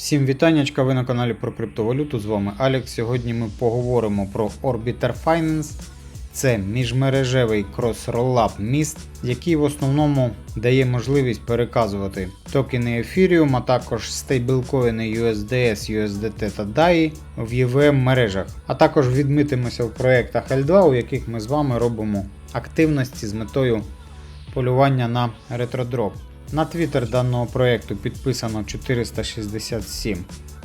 Всім вітаннячка, ви на каналі про криптовалюту. З вами Алекс. Сьогодні ми поговоримо про Orbiter Finance. Це міжмережевий крос-роллап міст, який в основному дає можливість переказувати токени Ethereum, а також стейблкоїни USDS, USDT та DAI в EVM мережах. А також відмитимося в проєктах L2, у яких ми з вами робимо активності з метою полювання на ретродроп. На твіттер даного проєкту підписано 467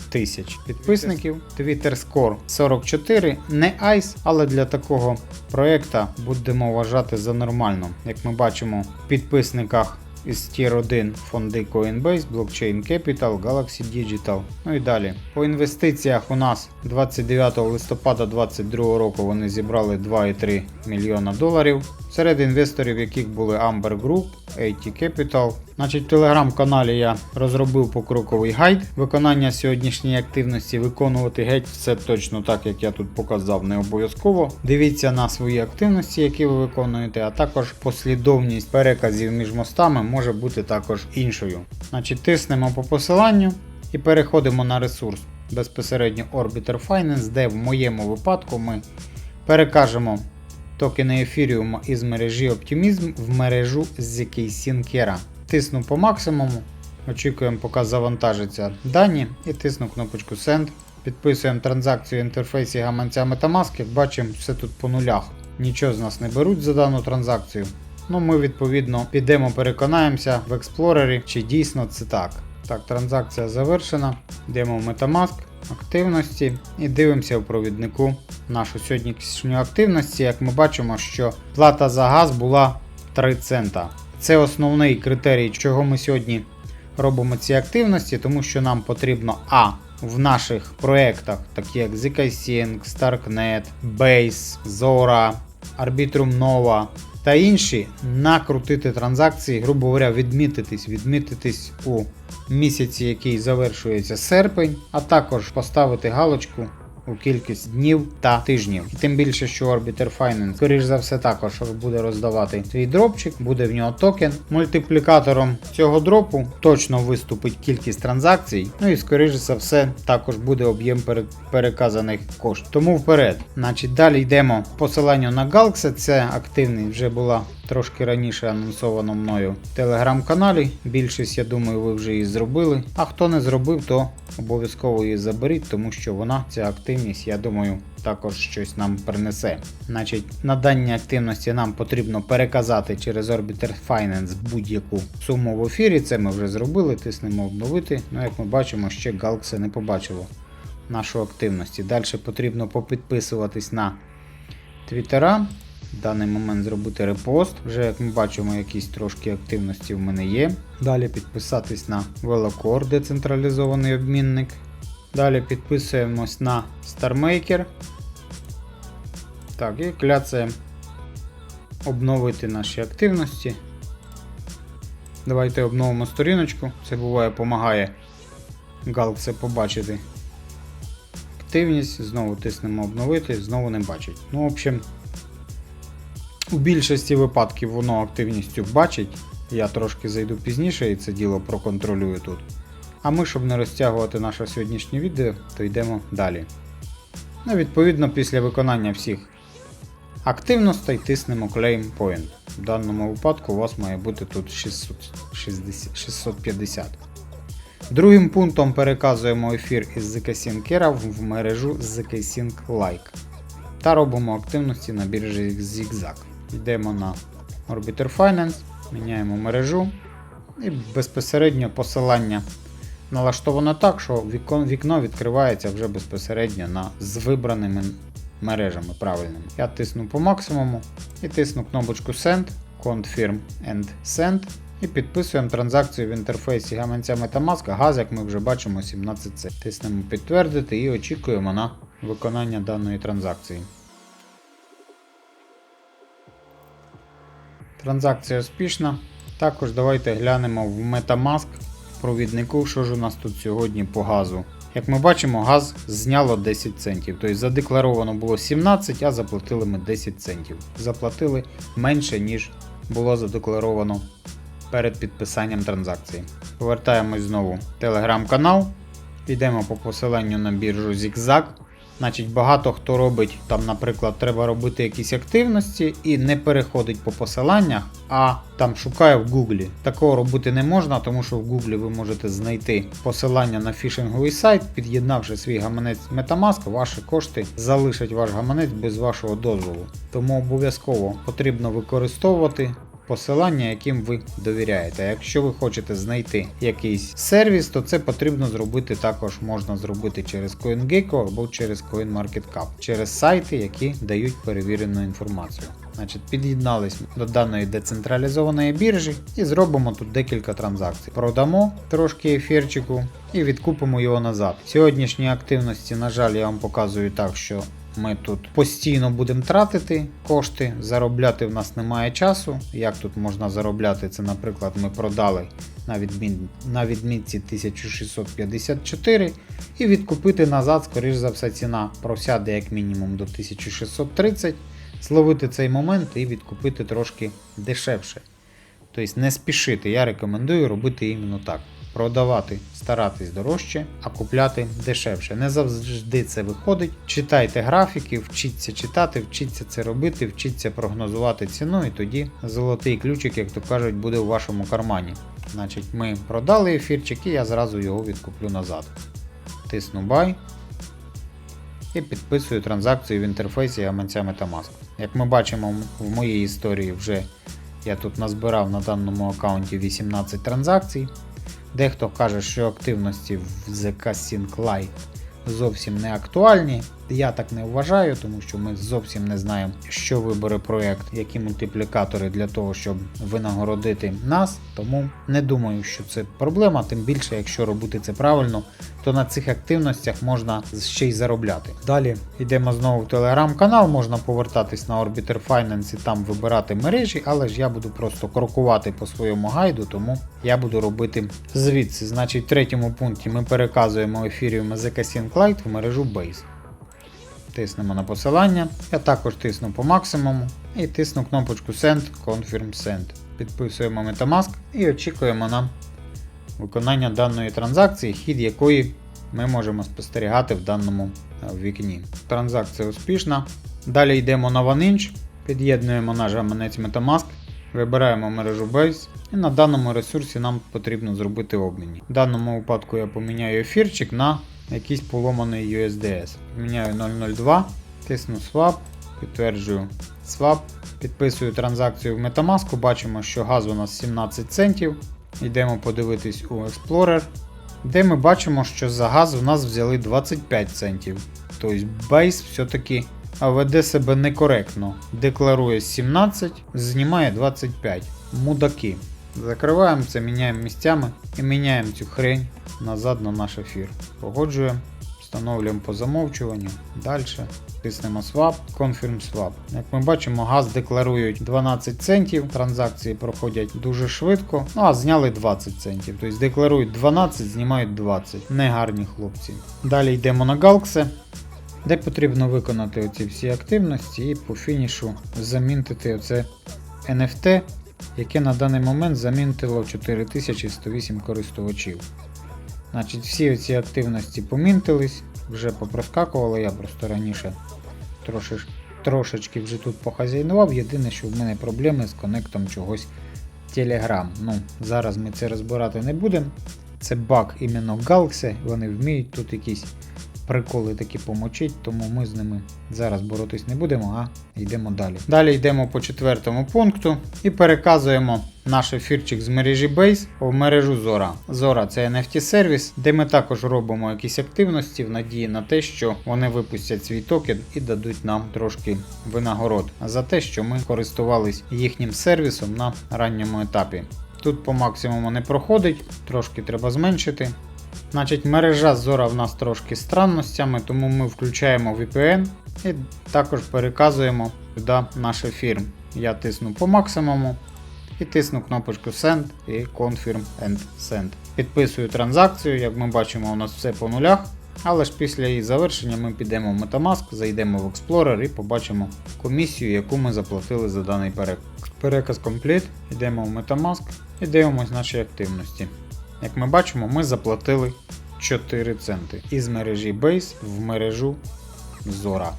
тисяч підписників. Twitter Score 44, не айс, але для такого проєкта будемо вважати за нормально. Як ми бачимо в підписниках із Tier 1 фонди Coinbase, Blockchain Capital, Galaxy Digital. Ну і далі. По інвестиціях у нас 29 листопада 2022 року вони зібрали 2,3 мільйона доларів. Серед інвесторів, яких були Amber Group, AT Capital. Значить, в телеграм-каналі я розробив покроковий гайд виконання сьогоднішньої активності. Виконувати геть все точно так, як я тут показав, не обов'язково. Дивіться на свої активності, які ви виконуєте, а також послідовність переказів між мостами може бути також іншою. Значить, тиснемо по посиланню і переходимо на ресурс безпосередньо Orbiter Finance, де в моєму випадку ми перекажемо токени Ethereum із мережі Optimism в мережу ZK Syncera. Тисну по максимуму, очікуємо, поки завантажаться дані, і тисну кнопочку Send. Підписуємо транзакцію в інтерфейсі гаманця Metamask, бачимо, все тут по нулях. Нічого з нас не беруть за дану транзакцію. Ну, ми відповідно підемо, переконаємося в експлорері, чи дійсно це так. Так, транзакція завершена. Йдемо в Metamask, активності і дивимося в провіднику нашу сьогоднішню активність. Як ми бачимо, що плата за газ була 3 цента. Це основний критерій, чого ми сьогодні робимо ці активності, тому що нам потрібно А. В наших проєктах, такі як ZK-Sync, Starknet, Base, Zora, Arbitrum Nova та інші, накрутити транзакції, грубо говоря, відмітитись, відмітитись у місяці, який завершується серпень, а також поставити галочку у кількість днів та тижнів. І тим більше, що Orbiter Finance, скоріш за все, також буде роздавати свій дропчик, буде в нього токен. Мультиплікатором цього дропу точно виступить кількість транзакцій. Ну і скоріш за все, також буде об'єм переказаних коштів. Тому вперед. Значить, далі йдемо посиланню на Galaxy. Це активний вже була трошки раніше анонсовано мною в телеграм-каналі. Більшість, я думаю, ви вже її зробили. А хто не зробив, то обов'язково її заберіть, тому що вона, ця активність, я думаю, також щось нам принесе. Значить, на даній активності нам потрібно переказати через Orbiter Finance будь-яку суму в ефірі. Це ми вже зробили, тиснемо обновити. Ну, як ми бачимо, ще Galaxy не побачило нашу активності. Далі потрібно попідписуватись на Твіттера. В даний момент зробити репост. Вже як ми бачимо, якісь трошки активності в мене є. Далі підписатись на Velocore, децентралізований обмінник. Далі підписуємось на StarMaker. Так, і кляцаємо обновити наші активності. Давайте обновимо сторіночку. Це буває допомагає Galaxy побачити активність. Знову тиснемо обновити, знову не бачить. Ну, в общем, у більшості випадків воно активністю бачить. Я трошки зайду пізніше і це діло проконтролюю тут. А ми, щоб не розтягувати наше сьогоднішнє відео, то йдемо далі. Ну, відповідно, після виконання всіх активностей тиснемо Claim Point. В даному випадку у вас має бути тут 660 650. Другим пунктом переказуємо ефір із ZK Sync в мережу ZK Sync Like та робимо активності на біржі Zigzag. Йдемо на Orbiter Finance, міняємо мережу і безпосередньо посилання налаштовано так, що вікно відкривається вже безпосередньо на, з вибраними мережами правильними. Я тисну по максимуму і тисну кнопочку Send, Confirm and Send. І підписуємо транзакцію в інтерфейсі гаманця Metamask, газ, як ми вже бачимо, 17C. Тиснемо підтвердити і очікуємо на виконання даної транзакції. Транзакція успішна. Також давайте глянемо в Metamask провіднику, що ж у нас тут сьогодні по газу. Як ми бачимо, газ зняло 10 центів. Тобто задекларовано було 17, а заплатили ми 10 центів. Заплатили менше, ніж було задекларовано перед підписанням транзакції. Повертаємось знову в телеграм-канал. Йдемо по посиланню на біржу ZigZag. Значить, багато хто робить, там, наприклад, треба робити якісь активності і не переходить по посиланнях, а там шукає в Гуглі. Такого робити не можна, тому що в Гуглі ви можете знайти посилання на фішинговий сайт, під'єднавши свій гаманець Metamask, ваші кошти залишать ваш гаманець без вашого дозволу. Тому обов'язково потрібно використовувати посилання, яким ви довіряєте. Якщо ви хочете знайти якийсь сервіс, то це потрібно зробити також можна зробити через CoinGecko або через CoinMarketCap, через сайти, які дають перевірену інформацію. Значить, під'єднались до даної децентралізованої біржі і зробимо тут декілька транзакцій. Продамо трошки ефірчику і відкупимо його назад. Сьогоднішні активності, на жаль, я вам показую так, що ми тут постійно будемо тратити кошти, заробляти в нас немає часу. Як тут можна заробляти? Це, наприклад, ми продали на, відмін... на відмітці 1654 і відкупити назад, скоріш за все, ціна просяде як мінімум до 1630, зловити цей момент і відкупити трошки дешевше. Тобто не спішити, я рекомендую робити іменно так. Продавати, старатись дорожче, а купляти дешевше. Не завжди це виходить. Читайте графіки, вчіться читати, вчіться це робити, вчіться прогнозувати ціну, і тоді золотий ключик, як то кажуть, буде у вашому кармані. Значить, ми продали ефірчик і я зразу його відкуплю назад. Тисну Buy і підписую транзакцію в інтерфейсі гаманця Metamask. Як ми бачимо в моїй історії, вже я тут назбирав на даному аккаунті 18 транзакцій. Дехто каже, що активності в ZK Sync Lite зовсім не актуальні. Я так не вважаю, тому що ми зовсім не знаємо, що вибере проєкт, які мультиплікатори для того, щоб винагородити нас. Тому не думаю, що це проблема. Тим більше, якщо робити це правильно, то на цих активностях можна ще й заробляти. Далі йдемо знову в телеграм-канал, можна повертатись на Orbiter Finance і там вибирати мережі, але ж я буду просто крокувати по своєму гайду, тому я буду робити звідси. Значить, в третьому пункті ми переказуємо Ethereum ZK Sync Lite в мережу Base. Тиснемо на посилання. Я також тисну по максимуму і тисну кнопочку Send, Confirm Send. Підписуємо Metamask і очікуємо на виконання даної транзакції, хід якої ми можемо спостерігати в даному е, вікні. Транзакція успішна. Далі йдемо на OneInch, під'єднуємо наш гаманець Metamask, вибираємо мережу Base і на даному ресурсі нам потрібно зробити обміни. В даному випадку я поміняю ефірчик на якийсь поломаний USDS. Міняю 002, тисну Swap, підтверджую Swap, підписую транзакцію в Metamask, бачимо, що газ у нас 17 центів. Йдемо подивитись у Explorer, де ми бачимо, що за газ у нас взяли 25 центів. Тобто Base все-таки веде себе некоректно. Декларує 17, знімає 25. Мудаки. Закриваємо це, міняємо місцями і міняємо цю хрень назад на наш ефір. Погоджуємо, встановлюємо по замовчуванню. Далі тиснемо Swap, Confirm Swap. Як ми бачимо, газ декларують 12 центів, транзакції проходять дуже швидко. Ну а зняли 20 центів. Тобто декларують 12, знімають 20. Негарні хлопці. Далі йдемо на Galxe. Де потрібно виконати оці всі активності і по фінішу замінтити оце NFT, яке на даний момент замінтило 4108 користувачів. Значить, всі ці активності помінтились, вже попроскакували, я просто раніше трошеш, трошечки вже тут похазяйнував. Єдине, що в мене проблеми з конектом чогось Telegram. Ну, Зараз ми це розбирати не будемо. Це баг іменно Galaxy, вони вміють тут якісь приколи такі помочить, тому ми з ними зараз боротись не будемо, а йдемо далі. Далі йдемо по четвертому пункту і переказуємо наш ефірчик з мережі Base в мережу Zora. Zora це NFT сервіс, де ми також робимо якісь активності в надії на те, що вони випустять свій токен і дадуть нам трошки винагород за те, що ми користувались їхнім сервісом на ранньому етапі. Тут по максимуму не проходить, трошки треба зменшити. Значить, мережа Zora в нас трошки странностями, тому ми включаємо VPN і також переказуємо сюди наш ефір. Я тисну по максимуму і тисну кнопочку Send і Confirm and Send. Підписую транзакцію, як ми бачимо, у нас все по нулях. Але ж після її завершення ми підемо в Metamask, зайдемо в Explorer і побачимо комісію, яку ми заплатили за даний переказ. Переказ компліт, йдемо в Metamask і дивимось наші активності. Як ми бачимо, ми заплатили 4 центи із мережі Base в мережу Zora.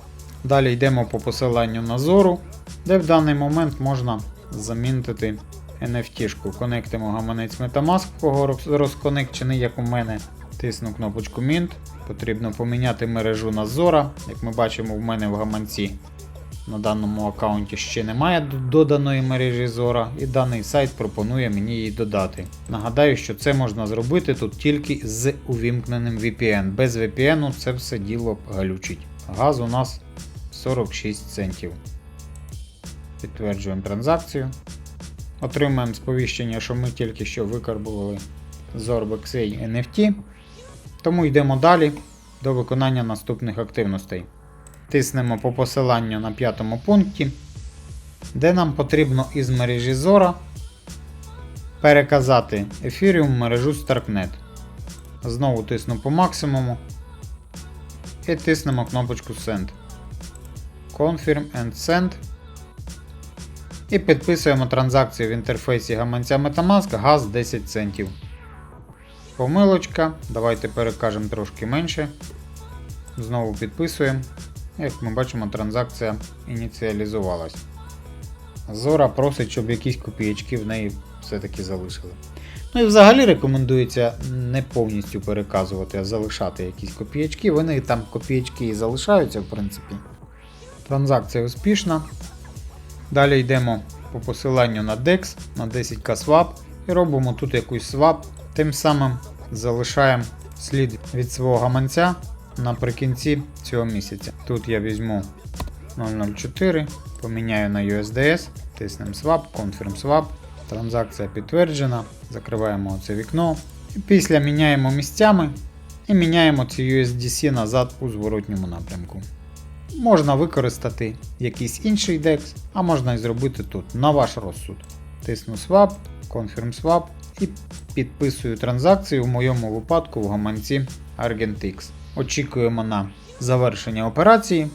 Далі йдемо по посиланню на Зору, де в даний момент можна замінити NFT-шку. Конектимо гаманець Metamask, кого розконекчений, як у мене. Тисну кнопочку Mint. Потрібно поміняти мережу на Zora. Як ми бачимо, в мене в гаманці на даному аккаунті ще немає доданої мережі Zora, і даний сайт пропонує мені її додати. Нагадаю, що це можна зробити тут тільки з увімкненим VPN. Без VPN це все діло галючить. Газ у нас 46 центів. Підтверджуємо транзакцію. Отримаємо сповіщення, що ми тільки що викарбували з Orbexay NFT. Тому йдемо далі до виконання наступних активностей. Тиснемо по посиланню на п'ятому пункті, де нам потрібно із мережі Zora переказати Ethereum в мережу Starknet. Знову тисну по максимуму і тиснемо кнопочку Send. Confirm and Send. І підписуємо транзакцію в інтерфейсі гаманця Metamask газ 10 центів. Помилочка. Давайте перекажемо трошки менше. Знову підписуємо. Як ми бачимо, транзакція ініціалізувалась. Зора просить, щоб якісь копіячки в неї все-таки залишили. Ну і взагалі рекомендується не повністю переказувати, а залишати якісь копіячки. Вони там копіячки і залишаються, в принципі. Транзакція успішна. Далі йдемо по посиланню на DEX на 10к swap і робимо тут якийсь swap. Тим самим залишаємо слід від свого гаманця наприкінці цього місяця. Тут я візьму 004, поміняю на USDS, тиснемо swap, confirm swap, транзакція підтверджена, закриваємо це вікно. Після міняємо місцями і міняємо ці USDC назад у зворотньому напрямку. Можна використати якийсь інший DEX, а можна і зробити тут на ваш розсуд. Тисну Swap, Confirm Swap і підписую транзакцію в моєму випадку в гаманці ArgentX. Очікуємо на завершення операції,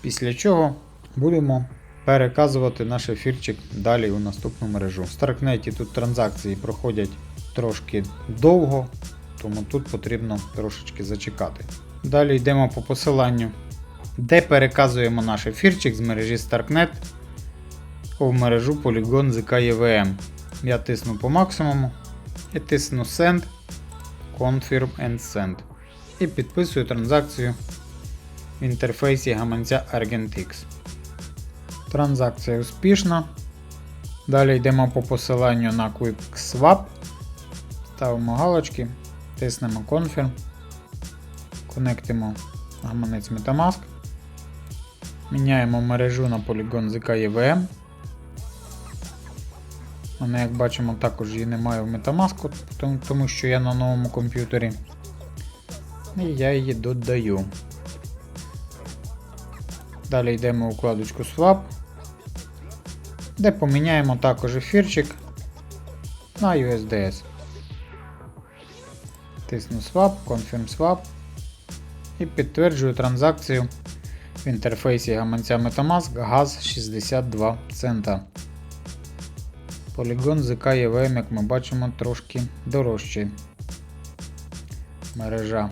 після чого будемо переказувати наш ефірчик далі у наступну мережу. В Starknet тут транзакції проходять трошки довго, тому тут потрібно трошечки зачекати. Далі йдемо по посиланню де переказуємо наш ефірчик з мережі Starknet в мережу Polygon ZK EVM. Я тисну по максимуму і тисну Send, Confirm and Send. І підписую транзакцію в інтерфейсі гаманця ArgentX. Транзакція успішна. Далі йдемо по посиланню на QuickSwap. Ставимо галочки, тиснемо Confirm, конектимо гаманець Metamask. Міняємо мережу на Polygon ZK EVM. У мене, як бачимо, також її немає в Metamask, тому що я на новому комп'ютері. І я її додаю. Далі йдемо у вкладочку Swap, де поміняємо також ефірчик на USDS. Тисну Swap, Confirm Swap і підтверджую транзакцію в інтерфейсі гаманця Metamask газ 62 цента. Polygon ZK EVM, як ми бачимо, трошки дорожчий. Мережа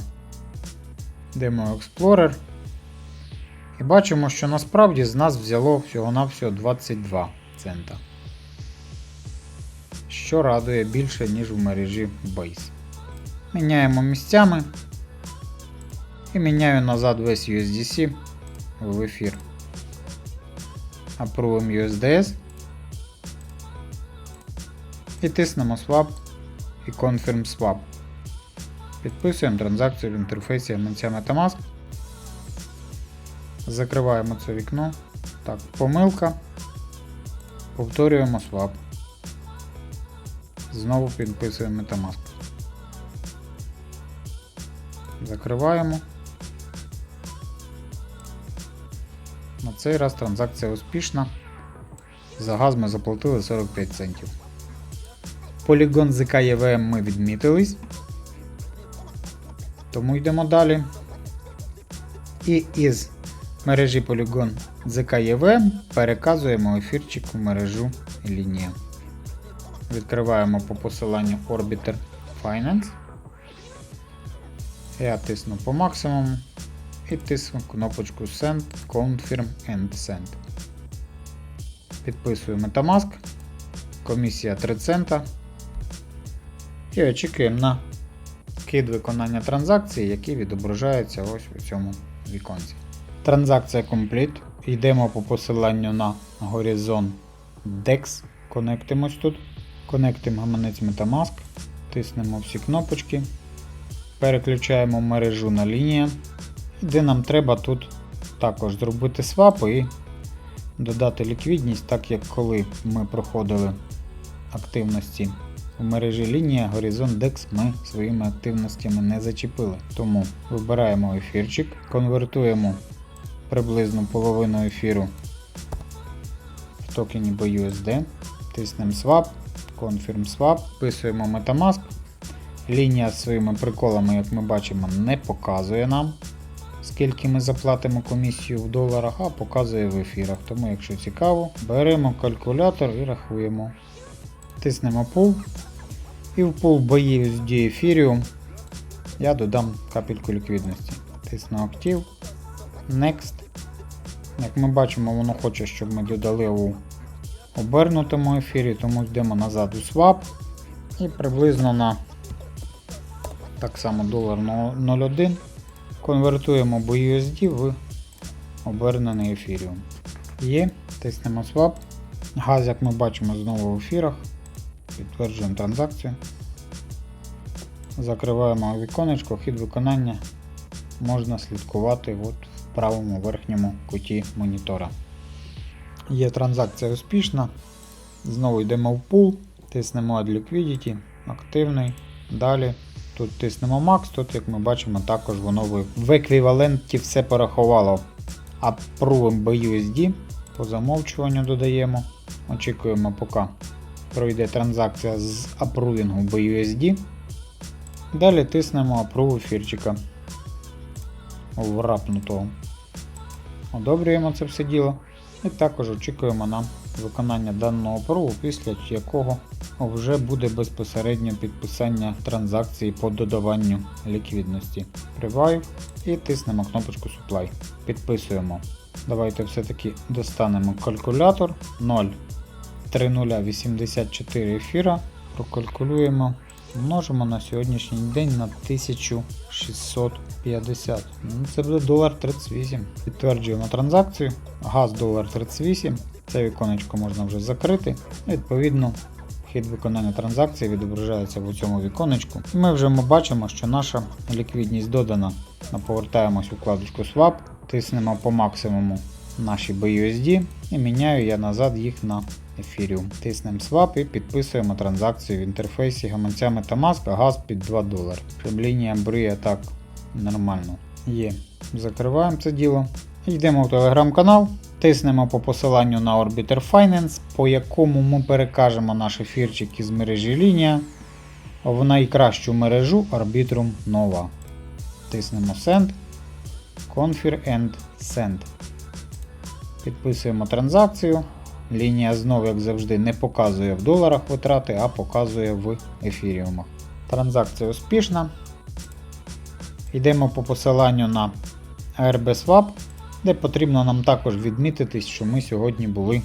Demo Explorer. І бачимо, що насправді з нас взяло всього-навсього 22 цента. Що радує більше, ніж в мережі Base. Міняємо місцями. І міняю назад весь USDC в ефір. Апрувимо USDS. І тиснемо Swap і Confirm Swap. Підписуємо транзакцію в інтерфейсі гаманця Metamask. Закриваємо це вікно. Так, помилка. Повторюємо Swap. Знову підписуємо Metamask. Закриваємо. На цей раз транзакція успішна. За газ ми заплатили 45 центів. Полігон ZK EVM ми відмітились. Тому йдемо далі. І із мережі Polygon ZK EVM переказуємо ефірчик у мережу лінія. Відкриваємо по посиланню Orbiter Finance. Я тисну по максимуму і тисну кнопочку Send, Confirm and Send. Підписую Metamask. Комісія 3 цента. І очікуємо на кид виконання транзакції, який відображається ось у цьому віконці. Транзакція complete. Йдемо по посиланню на Horizon DEX. Конектимось тут. Конектимо гаманець Metamask. Тиснемо всі кнопочки. Переключаємо мережу на лінію. Де нам треба тут також зробити свап і додати ліквідність, так як коли ми проходили активності у мережі лінія Horizon DEX ми своїми активностями не зачепили. Тому вибираємо ефірчик, конвертуємо приблизно половину ефіру в токені BUSD, тиснемо Swap, Confirm Swap, вписуємо Metamask. Лінія з своїми приколами, як ми бачимо, не показує нам, скільки ми заплатимо комісію в доларах, а показує в ефірах. Тому, якщо цікаво, беремо калькулятор і рахуємо. Тиснемо Pool. І в пул BUSD Ethereum я додам капельку ліквідності. Тисну Active. Next. Як ми бачимо, воно хоче, щоб ми додали у обернутому ефірі, тому йдемо назад у swap і приблизно на так само долар 0,1 конвертуємо BUSD в обернений ефіріум. Є, тиснемо swap. Газ, як ми бачимо, знову в ефірах. Підтверджуємо транзакцію. Закриваємо віконечко, хід виконання можна слідкувати от в правому верхньому куті монітора. Є транзакція успішна. Знову йдемо в пул, тиснемо Add Liquidity, активний. Далі тут тиснемо Max, тут, як ми бачимо, також воно в, еквіваленті все порахувало. Approve BUSD по замовчуванню додаємо. Очікуємо, поки пройде транзакція з апрувінгу BUSD. Далі тиснемо Approve ефірчика врапнутого. Одобрюємо це все діло. І також очікуємо на виконання даного апруву, після якого вже буде безпосередньо підписання транзакції по додаванню ліквідності. Preview і тиснемо кнопочку Supply. Підписуємо. Давайте все-таки достанемо калькулятор 0. 3084 ефіра. Прокалькулюємо. Множимо на сьогоднішній день на 1650. Ну, Це буде долар 38. Підтверджуємо транзакцію. Газ долар 38. Це віконечко можна вже закрити. Відповідно, хід виконання транзакції відображається в цьому віконечку. І ми вже бачимо, що наша ліквідність додана. Повертаємось у вкладочку Swap, тиснемо по максимуму наші BUSD і міняю я назад їх на Ethereum. Тиснемо Swap і підписуємо транзакцію в інтерфейсі гаманця Metamask, газ під 2 долари. Щоб лінія бриє так нормально. Є. Закриваємо це діло. Йдемо в телеграм-канал, тиснемо по посиланню на Orbiter Finance, по якому ми перекажемо наш ефірчик із мережі лінія в найкращу мережу Arbitrum Nova. Тиснемо Send, Confirm and Send. Підписуємо транзакцію. Лінія знову, як завжди, не показує в доларах витрати, а показує в ефіріумах. Транзакція успішна. Йдемо по посиланню на ARB де потрібно нам також відмітитись, що ми сьогодні були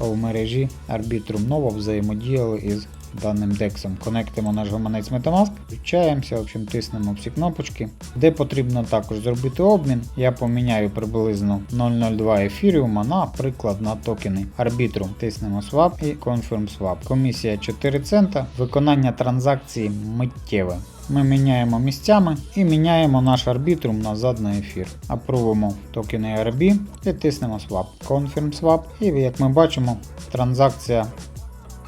в мережі Arbitrum Nova, взаємодіяли із даним дексом. Конектимо наш гаманець Metamask, включаємося, в общем, тиснемо всі кнопочки. Де потрібно також зробити обмін, я поміняю приблизно 0.02 ефіріума, наприклад, на токени Arbitrum. Тиснемо Swap і Confirm Swap. Комісія 4 цента, виконання транзакції миттєве. Ми міняємо місцями і міняємо наш арбітрум назад на ефір. Апрувимо токени RB і тиснемо Swap. Confirm Swap. І як ми бачимо, транзакція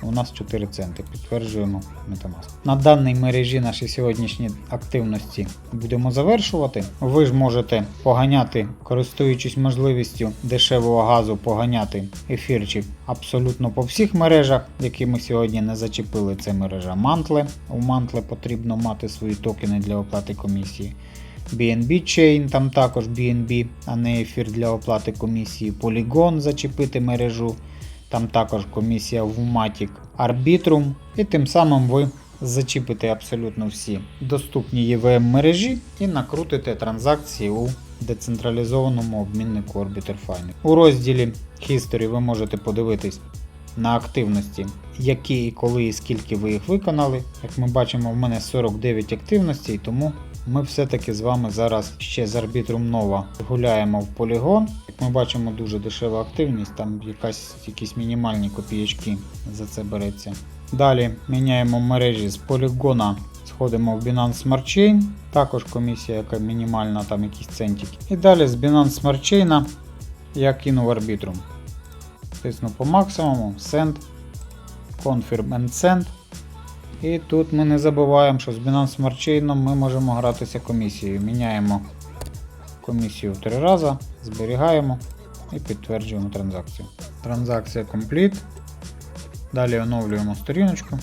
у нас 4 центи. Підтверджуємо Metamask. На даній мережі наші сьогоднішні активності будемо завершувати. Ви ж можете поганяти, користуючись можливістю дешевого газу, поганяти ефірчик абсолютно по всіх мережах, які ми сьогодні не зачепили. Це мережа Mantle. У Mantle потрібно мати свої токени для оплати комісії. BNB Chain, там також BNB, а не ефір для оплати комісії. Polygon зачепити мережу. Там також комісія в Matic Arbitrum, і тим самим ви зачіпите абсолютно всі доступні EVM мережі і накрутите транзакції у децентралізованому обміннику Orbiter Finance. У розділі History ви можете подивитись на активності, які і коли і скільки ви їх виконали. Як ми бачимо, в мене 49 активностей, тому ми все-таки з вами зараз ще з Arbitrum Nova гуляємо в полігон. Як ми бачимо, дуже дешева активність, там якась, якісь мінімальні копієчки за це береться. Далі міняємо мережі з полігона, сходимо в Binance Smart Chain, також комісія, яка мінімальна, там якісь центики. І далі з Binance Smart Chain я кину в Arbitrum. Тисну по максимуму, Send, Confirm and Send. І тут ми не забуваємо, що з Binance Smart Chain ми можемо гратися комісією. Міняємо комісію в три рази, зберігаємо і підтверджуємо транзакцію. Транзакція complete. Далі оновлюємо сторіночку.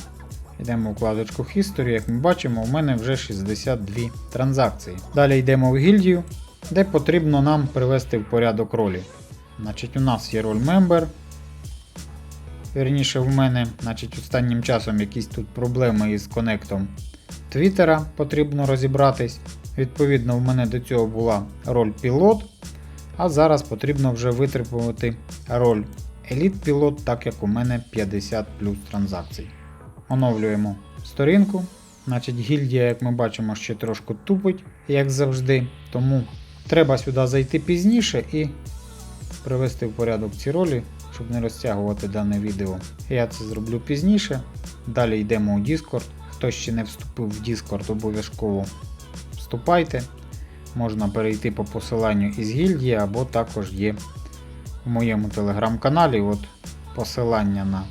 Йдемо в вкладочку History. Як ми бачимо, у мене вже 62 транзакції. Далі йдемо в гільдію, де потрібно нам привести в порядок ролі. Значить, у нас є роль Member. Вірніше в мене, значить, останнім часом якісь тут проблеми із конектом Твіттера потрібно розібратись. Відповідно, в мене до цього була роль пілот, а зараз потрібно вже витребувати роль Еліт пілот, так як у мене 50 плюс транзакцій. Оновлюємо сторінку. Значить, гільдія, як ми бачимо, ще трошки тупить, як завжди. Тому треба сюди зайти пізніше і привести в порядок ці ролі, щоб не розтягувати дане відео. Я це зроблю пізніше. Далі йдемо у Discord. Хто ще не вступив в Discord, обов'язково вступайте. Можна перейти по посиланню із гільдії, або також є в моєму телеграм-каналі от посилання на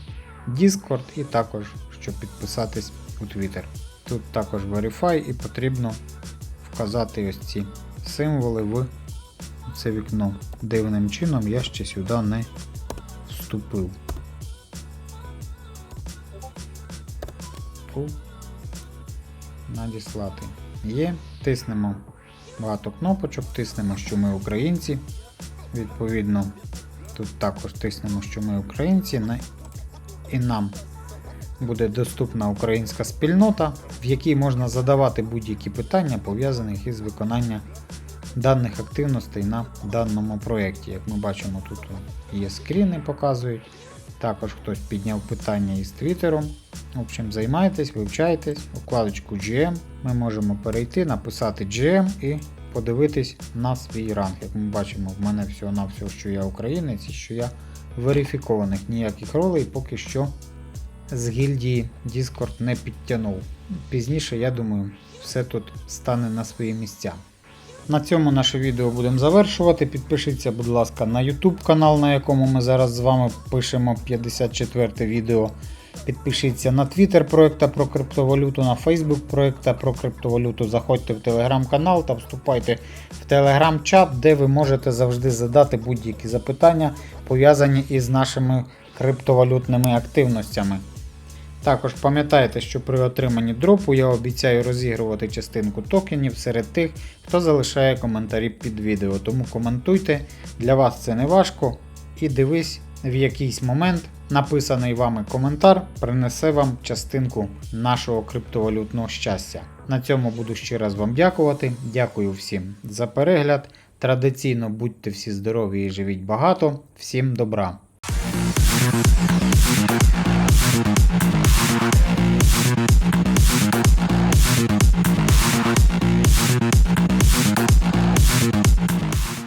Discord і також, щоб підписатись у Twitter. Тут також Verify і потрібно вказати ось ці символи в це вікно. Дивним чином я ще сюди не вступив. Фу. Надіслати. Є. Тиснемо багато кнопочок, тиснемо, що ми українці. Відповідно, тут також тиснемо, що ми українці, і нам буде доступна українська спільнота, в якій можна задавати будь-які питання, пов'язаних із виконанням даних активностей на даному проєкті. Як ми бачимо, тут є скріни, показують. Також хтось підняв питання із Твіттером. В общем, займайтесь, вивчайтесь, вкладочку GM. Ми можемо перейти, написати GM і подивитись на свій ранг. Як ми бачимо, в мене всього на всього, що я українець і що я верифікованих ніяких ролей поки що з гільдії Discord не підтягнув. Пізніше, я думаю, все тут стане на свої місця. На цьому наше відео будемо завершувати. Підпишіться, будь ласка, на YouTube канал, на якому ми зараз з вами пишемо 54 відео. Підпишіться на Twitter проекта про криптовалюту, на Facebook проекта про криптовалюту. Заходьте в телеграм-канал та вступайте в телеграм-чат, де ви можете завжди задати будь-які запитання, пов'язані із нашими криптовалютними активностями. Також пам'ятайте, що при отриманні дропу я обіцяю розігрувати частинку токенів серед тих, хто залишає коментарі під відео. Тому коментуйте, для вас це не важко. І дивись, в якийсь момент написаний вами коментар принесе вам частинку нашого криптовалютного щастя. На цьому буду ще раз вам дякувати. Дякую всім за перегляд. Традиційно будьте всі здорові і живіть багато. Всім добра! なるほど。